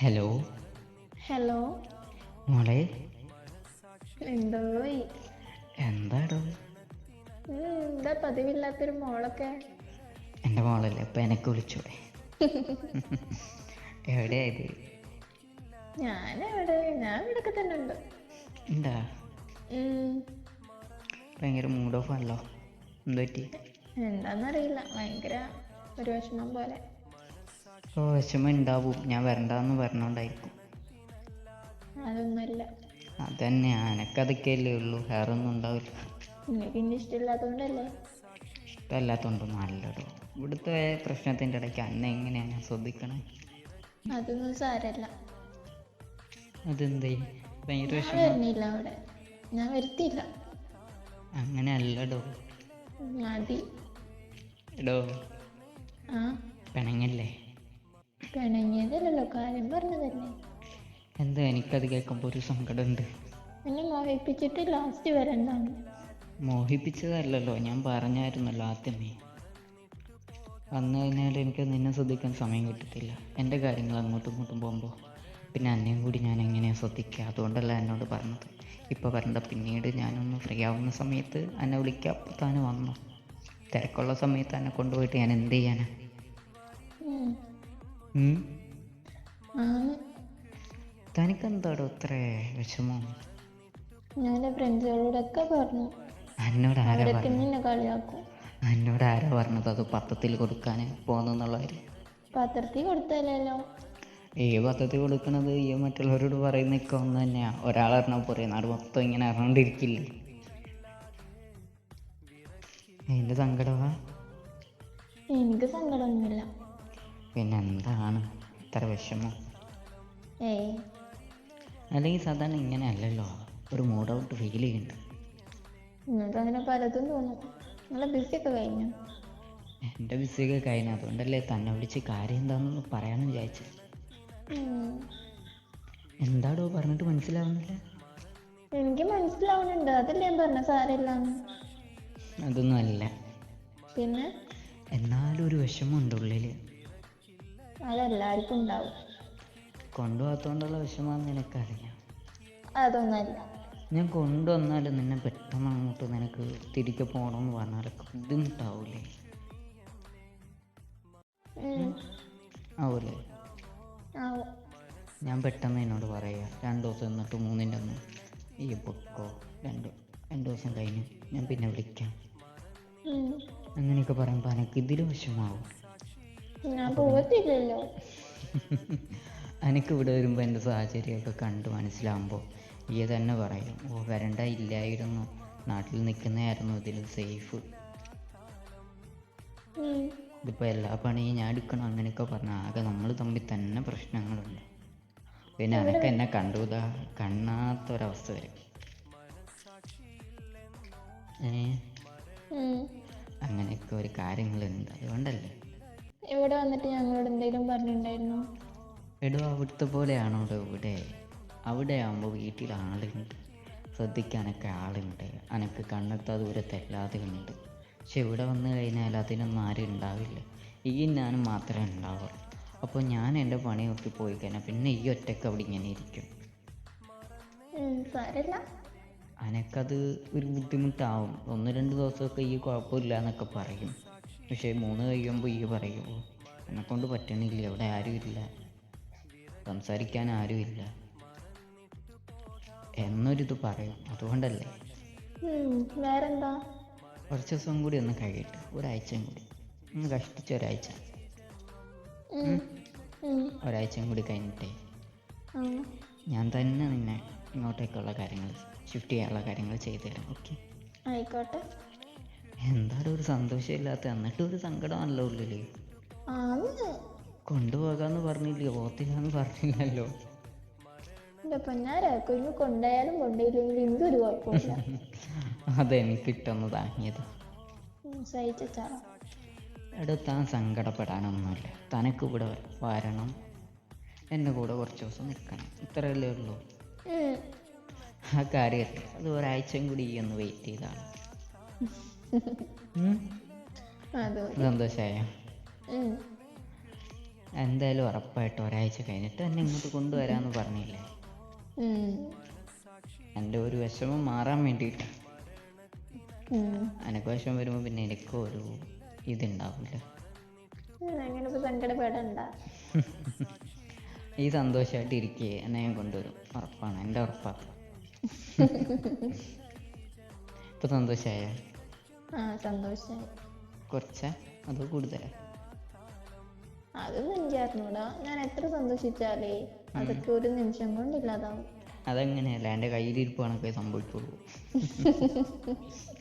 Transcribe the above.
Hello hello മോളെ എന്തോയി? എന്താടോ? എന്താ പതിവില്ലാത്തൊരു മോളൊക്കെ? എന്റെ മോളല്ലേ അപ്പൊ എനക്ക് വിളിച്ചോടെ എവിടെയായത്? ഞാൻ എവിടെ ഞാൻ ഇവിടൊക്കെ തന്നെ ഉണ്ട്. എന്താ? ഭയങ്കര മൂഡ് ഓഫ് ആണല്ലോ. എന്ത് പറ്റി എന്താന്നറിയില്ല ഭയങ്കര ഒരു വിഷമം പോലെ. വിഷമം ഉണ്ടാവും ഞാൻ വരണ്ടാന്ന് പറഞ്ഞോണ്ടായിരിക്കും. അതൊന്നുമല്ല. അതന്നെ അനക്കതൊക്കെയല്ലേ ഉള്ളൂ. വേറെ ഒന്നും ഉണ്ടാവില്ല. എനിക്ക് ഇനി ഇഷ്ടമില്ലാത്തതുകൊണ്ടല്ലേ ഇഷ്ടമല്ലാത്തതുകൊണ്ടൊന്നും അല്ലടോ ഇവിടുത്തെ പ്രശ്നത്തിന്റെ ഇടയ്ക്ക് അന്നെ എങ്ങനെയാ ഞാൻ ശ്രദ്ധിക്കണേ? അതൊന്നും സാരല്ല. അതെന്തേ? ഭയങ്കര ഞാൻ വിഷമം. വരുന്നില്ല അവിടെ. ഞാൻ വരുത്തിയില്ല. അങ്ങനെ അല്ലടോ. മതി. എടോ. ആ. പിണങ്ങല്ലേ? പിണങ്ങിയതല്ലല്ലോ കാര്യം പറഞ്ഞതല്ലേ? എന്താ എനിക്കത് കേൾക്കുമ്പോൾ ഒരു സങ്കടമുണ്ട്. എന്നെ മോഹിപ്പിച്ചിട്ട് ലാസ്റ്റ് വരണ്ടാണ് മോഹിപ്പിച്ചതല്ലല്ലോ ഞാൻ പറഞ്ഞായിരുന്നല്ലോ ആദ്യമേ. വന്നു കഴിഞ്ഞാൽ എനിക്ക് നിന്നെ ശ്രദ്ധിക്കാൻ സമയം കിട്ടത്തില്ല. എന്റെ കാര്യങ്ങൾ അങ്ങോട്ടും ഇങ്ങോട്ടും പോകുമ്പോൾ പിന്നെ അന്നേം കൂടി ഞാൻ എങ്ങനെയാണ് ശ്രദ്ധിക്കുക? അതുകൊണ്ടല്ല എന്നോട് പറഞ്ഞത്. ഇപ്പോൾ വരണ്ട പിന്നീട് ഞാനൊന്ന് ഫ്രീ ആവുന്ന സമയത്ത് എന്നെ അപ്പോൾ താന് വന്നു. തിരക്കുള്ള സമയത്ത് എന്നെ കൊണ്ടുപോയിട്ട് ഞാൻ എന്ത് ചെയ്യാനാ? ഉം. ഉം? ആണ് തനിക്കെന്താടോ ഇത്ര വിഷമം? ഞാൻ ഫ്രണ്ട്സുകളോടൊക്കെ പറഞ്ഞു. എന്നോട് ആരാ നിന്നെ കളിയാക്കും. എന്നോട് ആരാ പറഞ്ഞത് അത് പത്രത്തിൽ കൊടുക്കാൻ പോകുന്നെന്നുള്ള പത്രത്തിൽ കൊടുത്തല്ലോ ഈ പത്രത്തിൽ കൊടുക്കണത് ഈ മറ്റുള്ളവരോട് പറയുന്നൊക്കെ ഒന്ന് തന്നെയാ. ഒരാളറിഞ്ഞാൽ പോരെ നാട് മൊത്തം ഇങ്ങനെ അറിഞ്ഞോണ്ടിരിക്കില്ലേ? എന്റെ സങ്കടമാ എനിക്ക് സങ്കടമൊന്നുമില്ല. പിന്നെ എന്താണ്? ഇത്ര വിഷമം. ഏയ് അല്ലെങ്കിൽ സാധാരണ ഇങ്ങനെ അല്ലല്ലോ ഒരു മൂഡ് ഔട്ട് ഫീൽ ചെയ്യുന്നുണ്ട്. നിങ്ങൾക്ക് അങ്ങനെ പലതും തോന്നും. ബിസി ബിസിയൊക്കെ കഴിഞ്ഞു. എന്റെ ബിസിയൊക്കെ കഴിഞ്ഞു. അതുകൊണ്ടല്ലേ തന്നെ വിളിച്ച് കാര്യം എന്താണെന്ന് പറയാമെന്ന് വിചാരിച്ചു. എന്താടോ പറഞ്ഞിട്ട് മനസ്സിലാവുന്നില്ല? എനിക്ക് മനസ്സിലാവുന്നുണ്ട്. അതല്ലേ ഞാൻ പറഞ്ഞ സാരമില്ലാന്ന്. അതൊന്നും അല്ല പിന്നെ? എന്നാലും ഒരു വിഷമമുണ്ട് ഉള്ളിൽ അതെല്ലാവർക്കും ഉണ്ടാവും. കൊണ്ടുപോകാത്തോണ്ടുള്ള വിഷമാണെന്ന് എനിക്കറിയാം അതൊന്നല്ല. ഞാൻ കൊണ്ടുവന്നാലും നിന്നെ പെട്ടെന്ന് അങ്ങോട്ട് നിനക്ക് തിരികെ പോകണമെന്ന് പറഞ്ഞാലൊക്കെ ബുദ്ധിമുട്ടാവൂലേ. ആവൂലേ? ഞാൻ പെട്ടെന്ന് എന്നോട് പറയുക രണ്ട് ദിവസം എന്നിട്ട് മൂന്നിന്റെ ഒന്ന് ഈ പൊക്കോ രണ്ട് രണ്ട് ദിവസം കഴിഞ്ഞ് ഞാൻ പിന്നെ വിളിക്കാം. അങ്ങനെയൊക്കെ പറയുമ്പോൾ എനിക്ക് ഇതിലും വിഷമാവും. ഞാൻ പോകത്തില്ലല്ലോ. എനിക്ക് ഇവിടെ വരുമ്പോൾ എന്റെ സാഹചര്യമൊക്കെ കണ്ട് മനസ്സിലാകുമ്പോൾ ഈ തന്നെ പറയും ഓ വരണ്ട ഇല്ലായിരുന്നു. നാട്ടിൽ നിൽക്കുന്നതായിരുന്നു ഇതിൽ സേഫ്. ഇതിപ്പോൾ എല്ലാ പണിയും ഞാൻ എടുക്കണം അങ്ങനെയൊക്കെ പറഞ്ഞ ആകെ നമ്മൾ തമ്മിൽ തന്നെ പ്രശ്നങ്ങളുണ്ട്. പിന്നെ അനക്ക് എന്നെ കണ്ടുതാ കണ്ണാത്തൊരവസ്ഥ വരും. അങ്ങനെയൊക്കെ ഒരു കാര്യങ്ങളുണ്ട്. അതുകൊണ്ടല്ലേ? ഇവിടെ വന്നിട്ട് ഞങ്ങളോട് എന്തെങ്കിലും പറഞ്ഞിട്ടുണ്ടായിരുന്നു? എടോ അവിടുത്തെ പോലെയാണോ ഇവിടെ? അവിടെ ആകുമ്പോൾ വീട്ടിൽ ആളുണ്ട്. ശ്രദ്ധിക്കാനൊക്കെ ആളുണ്ട്. അനക്ക് കണ്ണെത്താ ദൂരത്തല്ലാതെ ഉണ്ട്. പക്ഷെ ഇവിടെ വന്നു കഴിഞ്ഞാൽ അതിനൊന്നും ആരും ഉണ്ടാവില്ല. ഈ ഞാനും മാത്രമേ ഉണ്ടാവുള്ളൂ. അപ്പോൾ ഞാൻ എന്റെ പണി നോക്കി പോയി കഴിഞ്ഞാൽ പിന്നെ ഈ ഒറ്റയ്ക്ക് അവിടെ ഇങ്ങനെ ഇരിക്കും. അനക്കത് ഒരു ബുദ്ധിമുട്ടാവും. ഒന്ന് രണ്ട് ദിവസമൊക്കെ ഈ കുഴപ്പമില്ല എന്നൊക്കെ പറയും. പക്ഷേ മൂന്ന് കഴിയുമ്പോൾ ഈ പറയുമോ എന്നെക്കൊണ്ട് പറ്റണില്ല ഇവിടെ ആരും ഇല്ല സംസാരിക്കാൻ ആരുമില്ല. എന്നൊരിത് പറയും. അതുകൊണ്ടല്ലേ? വേറെന്താ? കുറച്ച് ദിവസം കൂടി ഒന്ന് കഴിയട്ടെ. ഒരാഴ്ചയും കൂടി. ഒന്ന് കഷ്ടിച്ച് ഒരാഴ്ച. ഒരാഴ്ചയും കൂടി കഴിഞ്ഞിട്ടേ. ഞാൻ തന്നെ നിന്നെ ഇങ്ങോട്ടേക്കുള്ള കാര്യങ്ങൾ ഷിഫ്റ്റ് ചെയ്യാനുള്ള കാര്യങ്ങൾ ചെയ്തു തരാം ഓക്കെ ആയിക്കോട്ടെ. എന്താണ് ഒരു സന്തോഷമില്ലാത്ത എന്നിട്ടും ഒരു സങ്കടമാണല്ലോ ഉള്ളിൽ ആന്ന് കൊണ്ടുപോകാന്ന് പറഞ്ഞില്ലേ ഓത്തില്ലാന്ന് പറഞ്ഞില്ലല്ലോ. എന്റെ പൊന്നാര കുഞ്ഞു കൊണ്ടായാലും കൊണ്ടുപോയില്ലെങ്കിൽ എന്തൊരു കുഴപ്പമില്ല. അതെനിക്ക് കിട്ടുന്ന താങ്ങിയത്. ഉം, സഹിച്ച ചാള എടോ താൻ സങ്കടപ്പെടാനൊന്നുമില്ല. തനക്ക് ഇവിടെ വരണം. എന്റെ കൂടെ കുറച്ച് ദിവസം നിൽക്കണം. ഇത്രയല്ലേ ഉള്ളൂ. ആ കാര്യമല്ലേ അത് ഒരാഴ്ചയും കൂടി ഒന്ന് വെയിറ്റ് ചെയ്താണ്. സന്തോഷമായ. എന്തായാലും ഉറപ്പായിട്ട് ഒരാഴ്ച കഴിഞ്ഞിട്ട് എന്നെ ഇങ്ങോട്ട് കൊണ്ടുവരാന്ന് പറഞ്ഞില്ലേ? എന്റെ എന്റെ ഒരു വിഷമം മാറാൻ വേണ്ടിട്ട് അനക്ക് വിഷമം വരുമ്പോൾ പിന്നെ എനിക്ക് ഒരു ഇതുണ്ടാവില്ല ഈ സന്തോഷമായിട്ട് ഇരിക്കേ എന്നെ ഞാൻ കൊണ്ടുവരും. ഉറപ്പാണ് എന്റെ ഉറപ്പാണ്. ഇപ്പൊ സന്തോഷമായ ആ സന്തോഷായി. കുറച്ച? അതോ കൂടുതലാ? അതൊന്നും എനിക്ക് അറിഞ്ഞൂടാ ഞാൻ എത്ര സന്തോഷിച്ചാലേ അതൊക്കെ ഒരു നിമിഷം കൊണ്ട് ഇല്ലാതാവും. അതെങ്ങനെയല്ല? എന്റെ കയ്യിലിരിപ്പ് കണക്കേ സംഭവിക്കുള്ളൂ